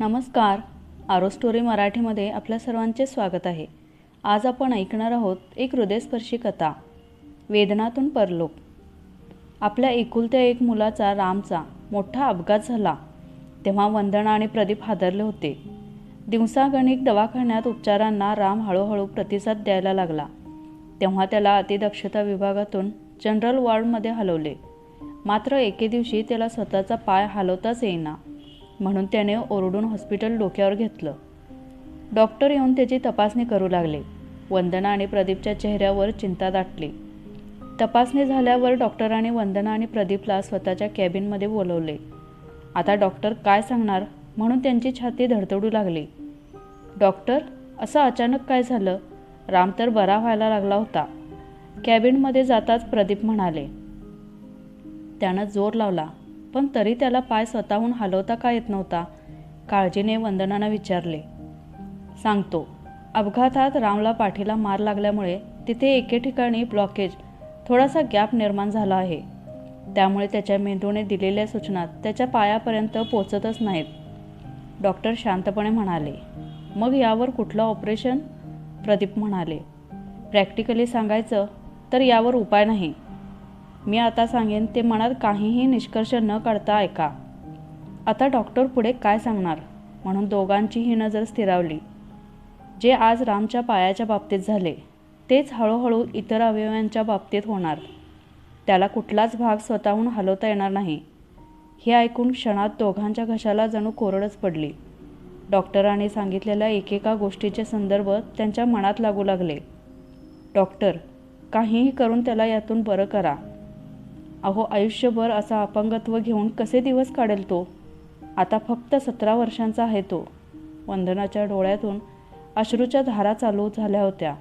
नमस्कार. आरो स्टोरी मराठीमध्ये आपल्या सर्वांचे स्वागत आहे. आज आपण ऐकणार आहोत एक हृदयस्पर्शी कथा वेदनातून परलोक. आपल्या एकुलत्या एक मुलाचा रामचा मोठा अपघात झाला. तेव्हा वंदना आणि प्रदीप हादरले होते. दिवसागणिक दवाखान्यात उपचारांना राम हळूहळू प्रतिसाद द्यायला लागला. तेव्हा त्याला अतिदक्षता विभागातून जनरल वॉर्डमध्ये हलवले. मात्र एके दिवशी त्याला स्वतःचा पाय हलवताच येईना. म्हणून त्याने ओरडून हॉस्पिटल डोक्यावर घेतलं. डॉक्टर येऊन त्याची तपासणी करू लागले. वंदना आणि प्रदीपच्या चेहऱ्यावर चिंता दाटली. तपासणी झाल्यावर डॉक्टरांनी वंदना आणि प्रदीपला स्वतःच्या कॅबिनमध्ये बोलवले. आता डॉक्टर काय सांगणार? म्हणून त्यांची छाती धडधडू लागली. डॉक्टर असं अचानक काय झालं? राम तर बरा व्हायला लागला होता. कॅबिनमध्ये जाताच प्रदीप म्हणाले त्यानं जोर लावला. पण तरी त्याला पाय स्वतःहून हलवता का येत नव्हता? काळजीने वंदनानं विचारले. सांगतो अपघातात रामला पाठीला मार लागल्यामुळे तिथे एके ठिकाणी ब्लॉकेज थोडासा गॅप निर्माण झाला आहे. त्यामुळे त्याच्या मेंदूने दिलेल्या सूचना त्याच्या पायापर्यंत पोचतच नाहीत. डॉक्टर शांतपणे म्हणाले मग यावर कुठलं ऑपरेशन प्रदीप म्हणाले प्रॅक्टिकली सांगायचं तर यावर उपाय नाही. मी आता सांगेन ते मनात काहीही निष्कर्ष न काढता ऐका. आता डॉक्टर पुढे काय सांगणार? म्हणून दोघांचीही नजर स्थिरावली. जे आज रामच्या पायाच्या बाबतीत झाले तेच हळूहळू इतर अवयवांच्या बाबतीत होणार. त्याला कुठलाच भाग स्वतःहून हलवता येणार नाही. हे ऐकून क्षणात दोघांच्या घशाला जणू कोरडच पडली. डॉक्टरांनी सांगितलेल्या एकेका गोष्टीचे संदर्भ त्यांच्या मनात लागू लागले. डॉक्टर काहीही करून त्याला यातून बरं करा. अहो आयुष्यभर असा अपंगत्व घेऊन कसे दिवस काढेल तो? आता फक्त सतरा वर्षांचा आहे तो. वंदनाच्या डोळ्यातून अश्रूच्या धारा चालू झाल्या होत्या.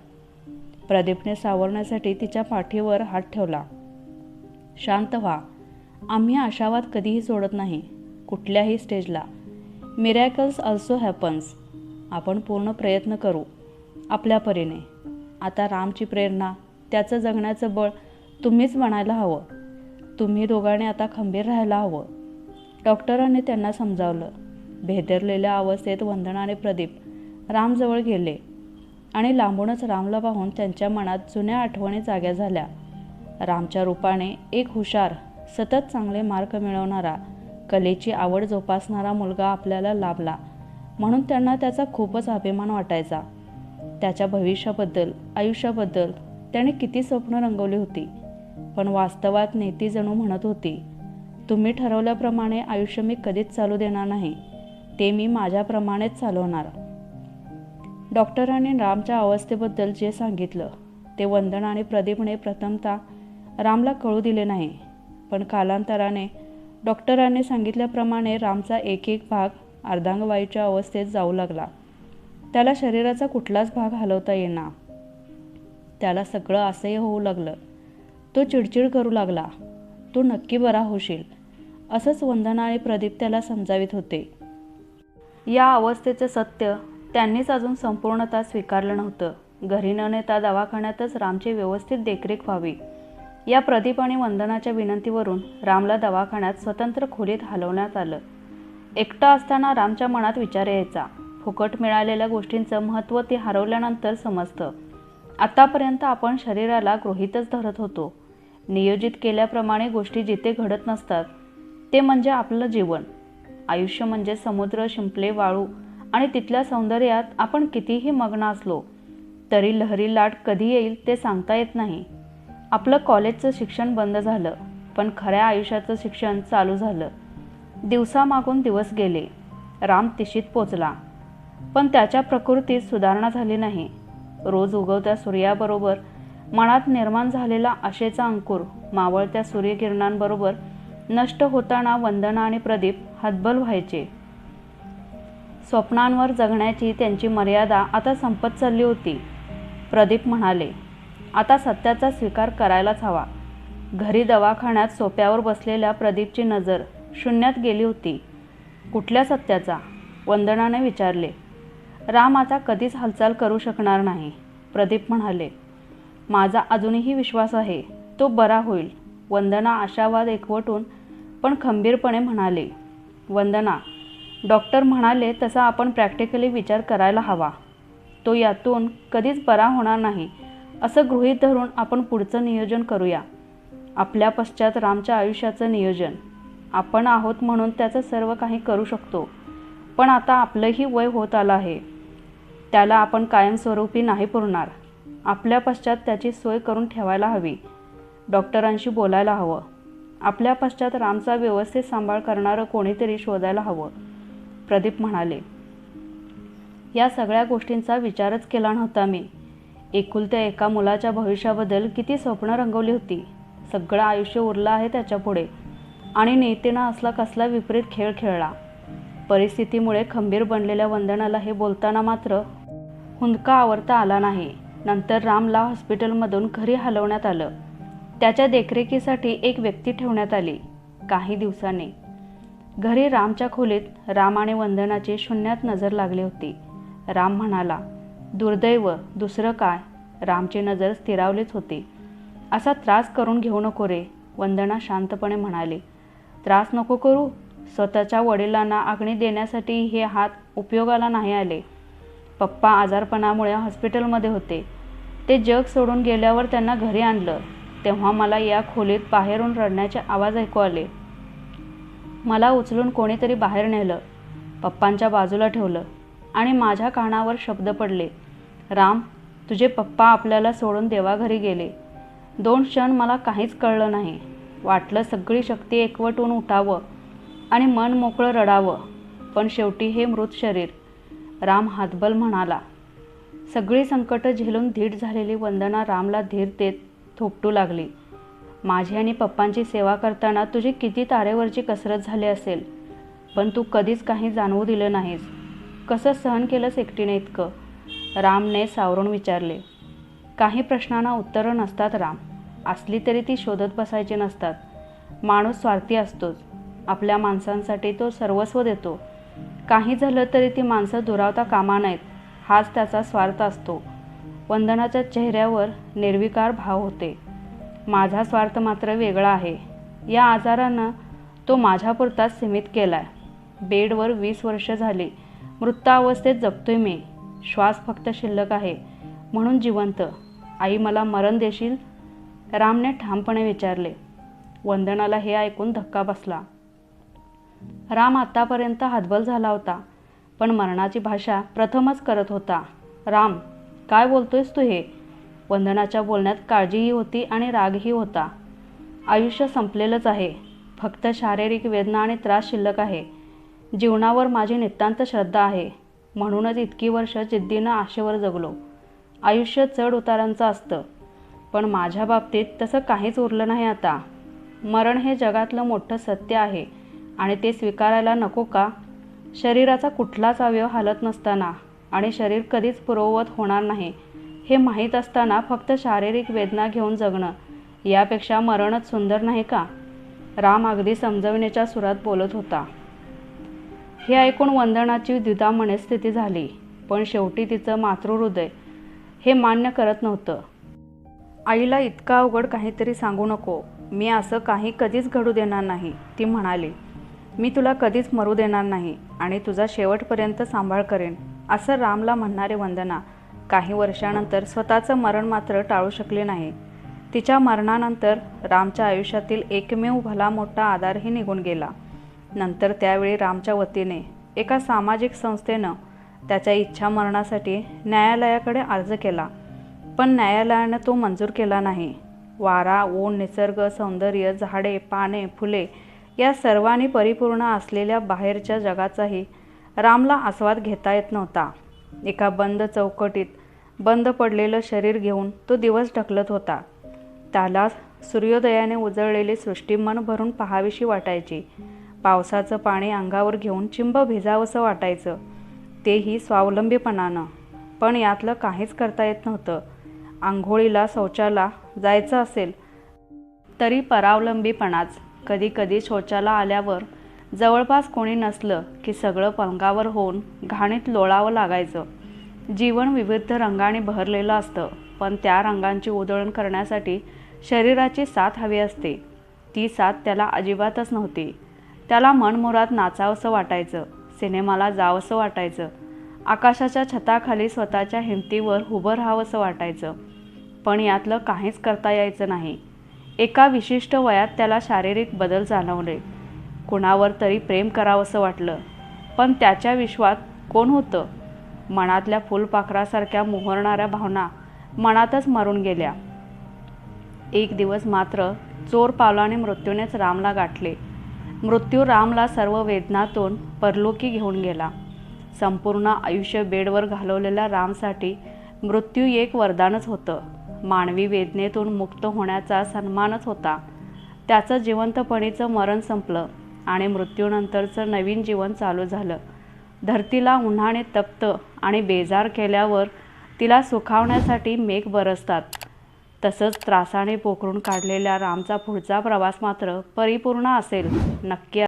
प्रदीपने सावरण्यासाठी तिच्या पाठीवर हात ठेवला. शांत व्हा. आम्ही आशावाद कधीही सोडत नाही. कुठल्याही स्टेजला. Miracles also happens. आपण पूर्ण प्रयत्न करू. आपल्या परीने. आता रामची प्रेरणा त्याचं जगण्याचं बळ तुम्हीच म्हणायला हवं. तुम्ही दोघांनी आता खंबीर राहायला हवं. डॉक्टरांनी त्यांना समजावलं. भेदरलेल्या अवस्थेत वंदना आणि प्रदीप रामजवळ गेले आणि लांबूनच रामला पाहून त्यांच्या मनात जुन्या आठवणी जाग्या झाल्या. रामच्या रूपाने एक हुशार सतत चांगले मार्क मिळवणारा कलेची आवड जोपासणारा मुलगा आपल्याला लाभला म्हणून त्यांना त्याचा खूपच अभिमान वाटायचा. त्याच्या भविष्याबद्दल आयुष्याबद्दल त्याने किती स्वप्न रंगवली होती. पण वास्तवात नेती जणू म्हणत होती तुम्ही ठरवल्याप्रमाणे आयुष्य मी कधीच चालू देणार नाही ते मी माझ्याप्रमाणेच चालवणार. डॉक्टरांनी रामच्या अवस्थेबद्दल जे सांगितलं ते वंदना आणि प्रदीपने प्रथमतः रामला कळू दिले नाही पण कालांतराने डॉक्टरांनी सांगितल्याप्रमाणे रामचा एक एक भाग अर्धांगवायूच्या अवस्थेत जाऊ लागला. त्याला शरीराचा कुठलाच भाग हलवता येणार त्याला सगळं असह्य होऊ लागलं. तो चिडचिड करू लागला. तू नक्की बरा होशील असंच वंदना आणि प्रदीप त्याला समजावित होते. या अवस्थेचं सत्य त्यांनीच अजून संपूर्णतः स्वीकारलं नव्हतं. घरी न नेता दवाखान्यातच रामची व्यवस्थित देखरेख व्हावी. या प्रदीप आणि वंदनाच्या विनंतीवरून रामला दवाखान्यात स्वतंत्र खोलीत हलवण्यात आलं. एकटा असताना रामच्या मनात विचार यायचा. फुकट मिळालेल्या गोष्टींचं महत्त्व ते हरवल्यानंतर समजतं. आतापर्यंत आपण शरीराला गृहीतच धरत होतो. नियोजित केल्याप्रमाणे गोष्टी जिथे घडत नसतात ते म्हणजे आपलं जीवन. आयुष्य म्हणजे समुद्र शिंपले वाळू आणि तिथल्या सौंदर्यात आपण कितीही मग्न असलो तरी लहरी लाट कधी येईल ते सांगता येत नाही. आपलं कॉलेजचं शिक्षण बंद झालं पण खऱ्या आयुष्याचं शिक्षण चालू झालं. दिवसामागून दिवस गेले राम तिशीत पोचला. पण त्याच्या प्रकृतीत सुधारणा झाली नाही. रोज उगवत्या सूर्याबरोबर मनात निर्माण झालेला आशेचा अंकुर मावळत्या सूर्यकिरणांबरोबर नष्ट होताना वंदना आणि प्रदीप हतबल व्हायचे. स्वप्नांवर जगण्याची त्यांची मर्यादा आता संपत चालली होती. प्रदीप म्हणाले आता सत्याचा स्वीकार करायलाच हवा. घरी दवाखान्यात सोप्यावर बसलेल्या प्रदीपची नजर शून्यात गेली होती. कुठल्या सत्याचा? वंदनाने विचारले. राम आता कधीच हालचाल करू शकणार नाही. प्रदीप म्हणाले माझा अजूनही विश्वास आहे. तो बरा होईल. वंदना आशावाद एकवटून पण खंबीरपणे म्हणाले वंदना डॉक्टर म्हणाले तसा आपण प्रॅक्टिकली विचार करायला हवा. तो यातून कधीच बरा होणार नाही. असं गृहीत धरून आपण पुढचं नियोजन करूया. आपल्या पश्चात रामच्या आयुष्याचं नियोजन. आपण आहोत म्हणून त्याचं सर्व काही करू शकतो. पण आता आपलंही वय होत आलं आहे. त्याला आपण कायमस्वरूपी नाही पुरणार. आपल्या पश्चात त्याची सोय करून ठेवायला हवी. डॉक्टरांशी बोलायला हवं. आपल्या पश्चात रामचा व्यवस्थित सांभाळ करणारं कोणीतरी शोधायला हवं. प्रदीप म्हणाले या सगळ्या गोष्टींचा विचारच केला नव्हता मी. एकुलत्या एका मुलाच्या भविष्याबद्दल किती स्वप्न रंगवली होती. सगळं आयुष्य उरलं आहे त्याच्यापुढे आणि नेतेनं असला कसला विपरीत खेळ खेळला. परिस्थितीमुळे खंबीर बनलेल्या वंदनाला हे बोलताना मात्र हुंदका आवरता आला नाही. नंतर रामला हॉस्पिटलमधून घरी हलवण्यात आलं. त्याच्या देखरेखीसाठी एक व्यक्ती ठेवण्यात आली काही दिवसांनी. घरी रामच्या खोलीत राम आणि वंदनाची शून्यात नजर लागली होती. राम म्हणाला दुर्दैव दुसरं काय रामची नजर स्थिरावलीच होती. असा त्रास करून घेऊ नको रे वंदना शांतपणे म्हणाली. त्रास नको करू. स्वतःच्या वडिलांना आगणी देण्यासाठी हे हात उपयोगाला नाही आले. पप्पा आजारपणामुळे हॉस्पिटलमध्ये होते. ते जग सोडून गेल्यावर त्यांना घरी आणलं. तेव्हा मला या खोलीत बाहेरून रडण्याचे आवाज ऐकू आले. मला उचलून कोणीतरी बाहेर नेलं. पप्पांच्या बाजूला ठेवलं आणि माझ्या कानावर शब्द पडले. राम तुझे पप्पा आपल्याला सोडून देवाघरी गेले. दोन क्षण मला काहीच कळलं नाही. वाटलं सगळी शक्ती एकवटून उठावं आणि मन मोकळं रडावं. पण शेवटी हे मृत शरीर. राम हातबल म्हणाला सगळी संकटं झेलून धीट झालेली वंदना रामला धीर देत थोपटू लागली. माझी आणि पप्पांची सेवा करताना तुझी किती तारेवरची कसरत झाली असेल पण तू कधीच काही जाणवू दिलं नाहीस. कसं सहन केलंस एकटीने इतकं? रामने सावरून विचारले. काही प्रश्नांना उत्तरं नसतात राम. असली तरी ती शोधत बसायची नसतात. माणूस स्वार्थी असतोच. आपल्या माणसांसाठी तो सर्वस्व देतो. काही झालं तरी ती माणसं दुरावता कामा नाहीत हाच त्याचा स्वार्थ असतो. वंदनाच्या चेहऱ्यावर निर्विकार भाव होते. माझा स्वार्थ मात्र वेगळा आहे. या आजारानं तो माझ्यापुरताच सीमित केला आहे बेडवर वीस वर्ष झाली. मृतावस्थेत जगतोय मी. श्वास फक्त शिल्लक आहे. म्हणून जिवंत. आई मला मरण देशील? रामने ठामपणे विचारले. वंदनाला हे ऐकून धक्का बसला. राम आत्तापर्यंत हतबल झाला होता. पण मरणाची भाषा प्रथमच करत होता. राम काय बोलतोयस तू हे? वंदनाच्या बोलण्यात काळजीही होती आणि रागही होता. आयुष्य संपलेलंच आहे. फक्त शारीरिक वेदना आणि त्रास शिल्लक आहे. जीवनावर माझी नितांत श्रद्धा आहे. म्हणूनच इतकी वर्ष जिद्दीनं आशेवर जगलो. आयुष्य चढ उतारांचं असतं. पण माझ्या बाबतीत तसं काहीच उरलं नाही आता. मरण हे जगातलं मोठं सत्य आहे आणि ते स्वीकारायला नको का? शरीराचा कुठलाच अवयव हालत नसताना आणि शरीर कधीच पुरवत होणार नाही हे माहीत असताना फक्त शारीरिक वेदना घेऊन जगणं यापेक्षा मरणच सुंदर नाही का? राम अगदी समजवण्याच्या सुरात बोलत होता. हे ऐकून वंदनाची द्विधा मनस्थिती झाली पण शेवटी तिचं मातृहृदय हे मान्य करत नव्हतं. आईला इतका अवघड काहीतरी सांगू नको मी असं काही कधीच घडू देणार नाही ती म्हणाली. मी तुला कधीच मरू देणार नाही आणि तुझा शेवटपर्यंत सांभाळ करेन असं रामला म्हणणारे वंदना काही वर्षानंतर स्वतःचं मरण मात्र टाळू शकले नाही. तिच्या मरणानंतर रामच्या आयुष्यातील एकमेव भला मोठा आधारही निघून गेला. नंतर त्यावेळी रामच्या वतीने एका सामाजिक संस्थेनं त्याच्या इच्छा मरणासाठी न्यायालयाकडे अर्ज केला. पण न्यायालयानं तो मंजूर केला नाही. वारा ऊन निसर्ग सौंदर्य झाडे पाने फुले या सर्वांनी परिपूर्ण असलेल्या बाहेरच्या जगाचाही रामला आस्वाद घेता येत नव्हता. एका बंद चौकटीत बंद पडलेलं शरीर घेऊन तो दिवस ढकलत होता. त्याला सूर्योदयाने उजळलेली सृष्टी मन भरून पहावीशी वाटायची. पावसाचं पाणी अंगावर घेऊन चिंब भिजावंसं वाटायचं. तेही स्वावलंबीपणानं. पण यातलं काहीच करता येत नव्हतं. आंघोळीला शौचाला जायचं असेल तरी परावलंबीपणाच. कधीकधी शौचाला आल्यावर जवळपास कोणी नसलं की सगळं पलंगावर होऊन घाणीत लोळावं लागायचं. जीवन विविध रंगाने बहरलेलं असतं पण त्या रंगांची उधळण करण्यासाठी शरीराची साथ हवी असते. ती साथ त्याला अजिबातच नव्हती. त्याला मनमुरात नाचावंसं वाटायचं सिनेमाला जावंसं वाटायचं आकाशाच्या छताखाली स्वतःच्या हिमतीवर उभं राहावंसं वाटायचं. पण यातलं काहीच करता यायचं नाही. एका विशिष्ट वयात त्याला शारीरिक बदल जाणवले. कुणावर तरी प्रेम करावंसं वाटलं पण त्याच्या विश्वात कोण होतं? मनातल्या फुलपाखरासारख्या मोहरणाऱ्या भावना मनातच मरून गेल्या. एक दिवस मात्र चोर पावलाने मृत्यूनेच रामला गाठले. मृत्यू रामला सर्व वेदनातून परलोकी घेऊन गेला. संपूर्ण आयुष्य बेडवर घालवलेल्या रामसाठी मृत्यू एक वरदानच होतं. मानवी वेदनेतून मुक्त होण्याचा सन्मानच होता. त्याचं जिवंतपणीचं मरण संपलं आणि मृत्यूनंतरचं नवीन जीवन चालू झालं. धरतीला उन्हाने तप्त आणि बेजार केल्यावर तिला सुखावण्यासाठी मेघ बरसतात. तसंच त्रासाने पोखरून काढलेल्या रामचा पुढचा प्रवास मात्र परिपूर्ण असेल नक्की